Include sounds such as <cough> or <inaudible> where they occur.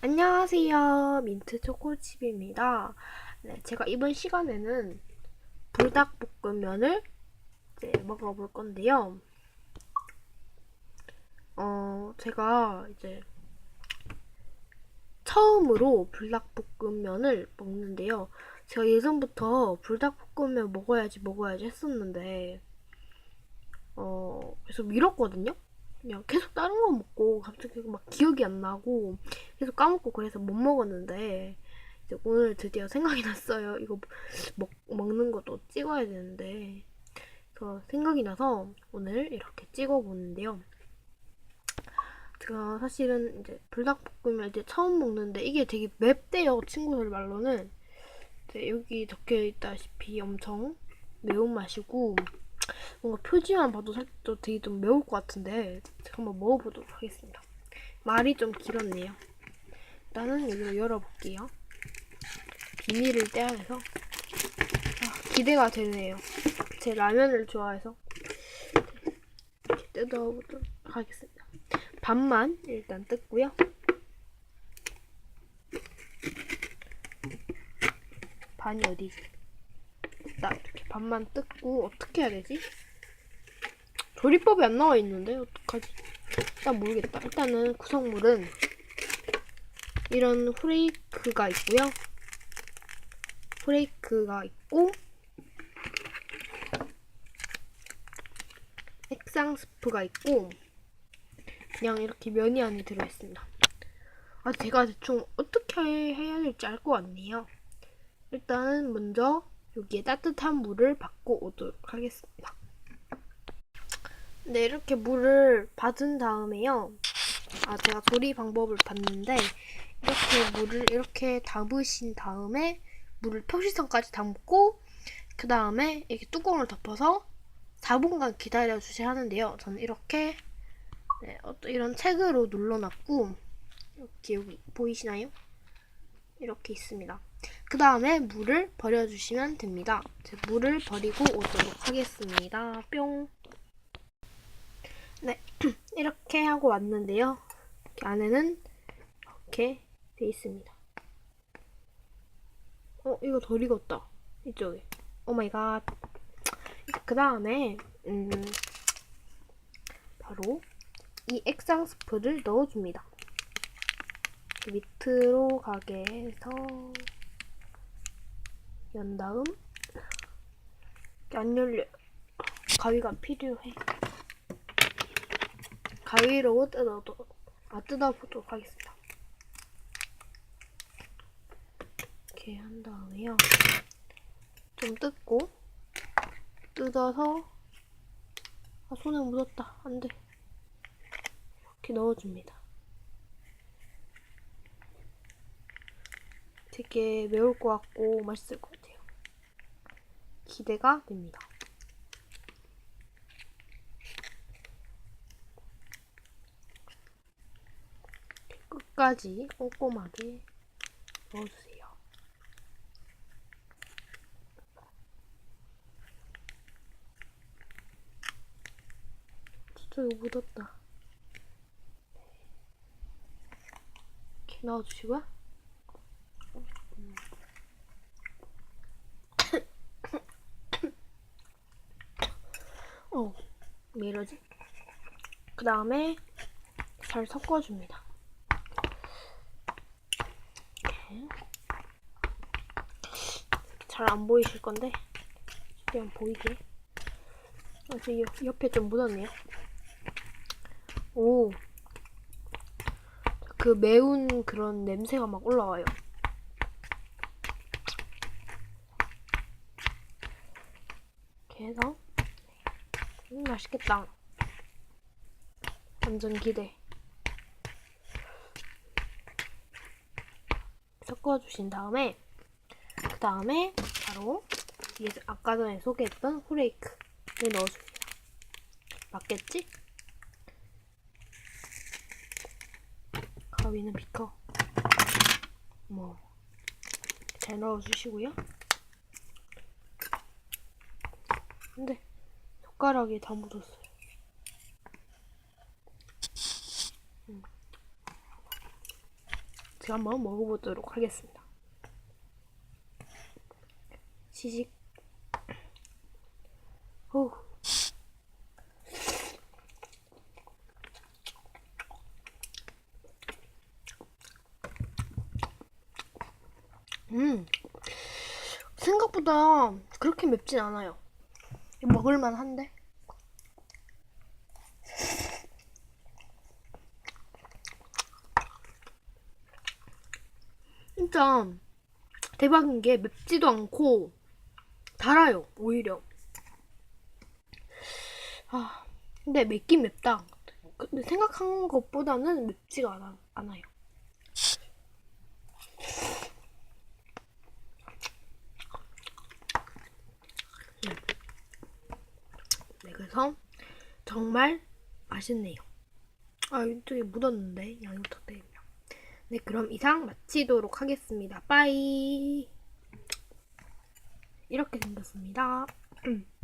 안녕하세요. 민트 초코칩입니다. 네, 제가 이번 시간에는 불닭볶음면을 이제 먹어볼 건데요. 어, 제가 이제 처음으로 불닭볶음면을 먹는데요. 제가 예전부터 불닭볶음면 먹어야지 먹어야지 했었는데, 어, 그래서 미뤘거든요? 그냥 계속 다른 거 먹고 갑자기 막 기억이 안 나고 계속 까먹고 그래서 못 먹었는데 이제 오늘 드디어 생각이 <laughs> 났어요. 이거 먹, 먹는 것도 찍어야 되는데 그래서 생각이 나서 오늘 이렇게 찍어 보는데요. 제가 사실은 이제 불닭볶음면 이제 처음 먹는데 이게 되게 맵대요. 친구들 말로는 여기 적혀 있다시피 엄청 매운맛이고 뭔가 표지만 봐도 살짝 되게 좀 매울 것 같은데 한번 먹어보도록 하겠습니다. 말이 좀 길었네요. 일단은 이거 열어볼게요. 비닐을 떼어내서 아, 기대가 되네요. 제 라면을 좋아해서 뜯어보도록 하겠습니다. 반만 일단 뜯고요. 반이 어디지? 나 이렇게 반만 뜯고 어떻게 해야 되지? 조리법이 안 나와 있는데 어떡하지? 일단 모르겠다. 일단은 구성물은 이런 후레이크가 있고요. 후레이크가 있고 액상 스프가 있고 그냥 이렇게 면이 안에 들어있습니다. 아 제가 대충 어떻게 해야 될지 알 것 같네요. 일단은 먼저 여기에 따뜻한 물을 받고 오도록 하겠습니다. 네, 이렇게 물을 받은 다음에요. 아, 제가 조리 방법을 봤는데, 이렇게 물을 이렇게 담으신 다음에, 물을 표시선까지 담고, 그 다음에 이렇게 뚜껑을 덮어서 4분간 기다려 주셔야 하는데요. 저는 이렇게, 네, 어떤 이런 책으로 눌러놨고, 이렇게 여기 보이시나요? 이렇게 있습니다. 그 다음에 물을 버려주시면 됩니다. 물을 버리고 오도록 하겠습니다. 뿅. 네, <clears throat> 이렇게 하고 왔는데요. 이렇게 안에는 이렇게 돼 있습니다. 어, 이거 덜 익었다. 이쪽에. 오 마이 갓. 그 다음에, 음, 바로 이 액상 스프를 넣어줍니다. 밑으로 가게 해서 연 다음. 안 열려. 가위가 필요해. 가위로 뜯어도 아 뜯어보도록 하겠습니다. 이렇게 한 다음에요. 좀 뜯고 뜯어서 아 손에 묻었다. 안돼. 이렇게 넣어줍니다. 되게 매울 것 같고 맛있을 것 같아요. 기대가 됩니다. 끝까지 꼼꼼하게 넣어주세요. 진짜 이거 묻었다. 이렇게 넣어주시고요. 어, 왜 이러지? 그 다음에 잘 섞어줍니다. 잘 안 보이실 건데, 최대한 보이게. 아, 저 옆- 옆에 좀 묻었네요. 오, 그 매운 그런 냄새가 막 올라와요. 이렇게 해서 음, 맛있겠다. 완전 기대. 섞어주신 다음에 그 다음에 바로 아까 전에 소개했던 후레이크를 넣어줍니다. 맞겠지? 가위는 비커. 뭐 잘 넣어주시고요. 근데 젓가락이 다 묻었어요. 음. 제가 한번 먹어보도록 하겠습니다. 시식. 후. 음. 생각보다 그렇게 맵진 않아요. 먹을만 한데? 진짜 대박인 게 맵지도 않고 달아요, 오히려. 아, 근데 맵긴 맵다. 근데 생각한 것보다는 맵지가 않아, 않아요. 네, 그래서 정말 맛있네요. 아, 이쪽에 묻었는데 양이 부탁드립니다. 네, 그럼 이상 마치도록 하겠습니다. 빠이. 이렇게 생겼습니다. 음. <clears throat>